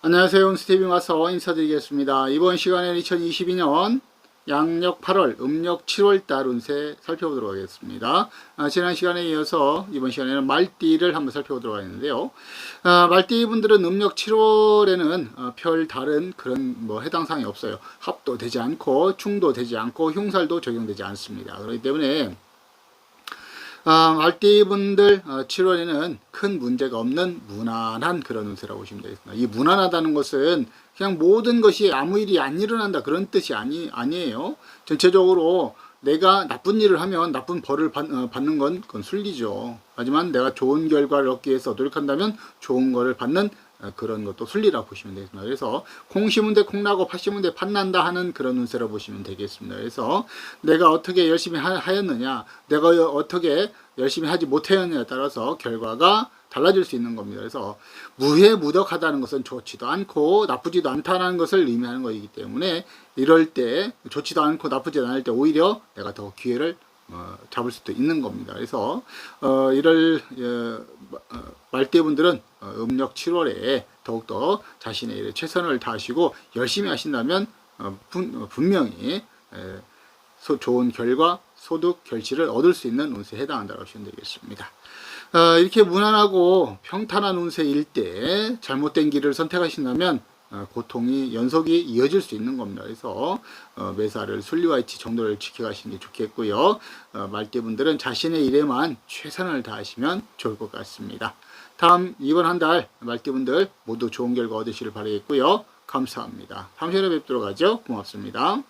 안녕하세요. 스티빙 와서 인사드리겠습니다. 이번 시간에는 2022년 양력 8월, 음력 7월 달 운세 살펴보도록 하겠습니다. 아, 지난 시간에 이어서 이번 시간에는 말띠를 한번 살펴보도록 하겠는데요. 아, 말띠 분들은 음력 7월에는 어, 별 다른 그런 뭐 해당 사항이 없어요. 합도 되지 않고 충도 되지 않고 흉살도 적용되지 않습니다. 그렇기 때문에 아, 말띠분들 7월에는 큰 문제가 없는 무난한 그런 운세라고 보시면 되겠습니다. 이 무난하다는 것은 그냥 모든 것이 아무 일이 안 일어난다 그런 뜻이 아니, 아니에요. 전체적으로 내가 나쁜 일을 하면 나쁜 벌을 받, 어, 받는 건 그건 순리죠. 하지만 내가 좋은 결과를 얻기 위해서 노력한다면 좋은 거를 받는 어, 그런 것도 순리라고 보시면 되겠습니다. 그래서 콩 심은 데 콩 나고 팥 심은 데 팥 난다 하는 그런 운세라고 보시면 되겠습니다. 그래서 내가 어떻게 열심히 하, 하였느냐, 내가 어떻게 열심히 하지 못하였느냐에 따라서 결과가 달라질 수 있는 겁니다. 그래서 무해무덕하다는 것은 좋지도 않고 나쁘지도 않다는 것을 의미하는 것이기 때문에 이럴 때 좋지도 않고 나쁘지도 않을 때 오히려 내가 더 기회를 어, 잡을 수도 있는 겁니다. 그래서 어, 이럴 어, 어, 말대분들은 어, 음력 7월에 더욱더 자신의 일에 최선을 다하시고 열심히 하신다면 어, 분, 어, 분명히 좋은 결과, 소득, 결실을 얻을 수 있는 운세에 해당한다고 보시면 되겠습니다. 어, 이렇게 무난하고 평탄한 운세일 때 잘못된 길을 선택하신다면 어, 고통이 연속이 이어질 수 있는 겁니다. 그래서 어, 매사를 순리와 이치 정도를 지켜가시는 게 좋겠고요. 어, 말대분들은 자신의 일에만 최선을 다하시면 좋을 것 같습니다. 다음 이번 한 달 말대분들 모두 좋은 결과 얻으시길 바라겠고요. 감사합니다. 다음 시간에 뵙도록 하죠. 고맙습니다.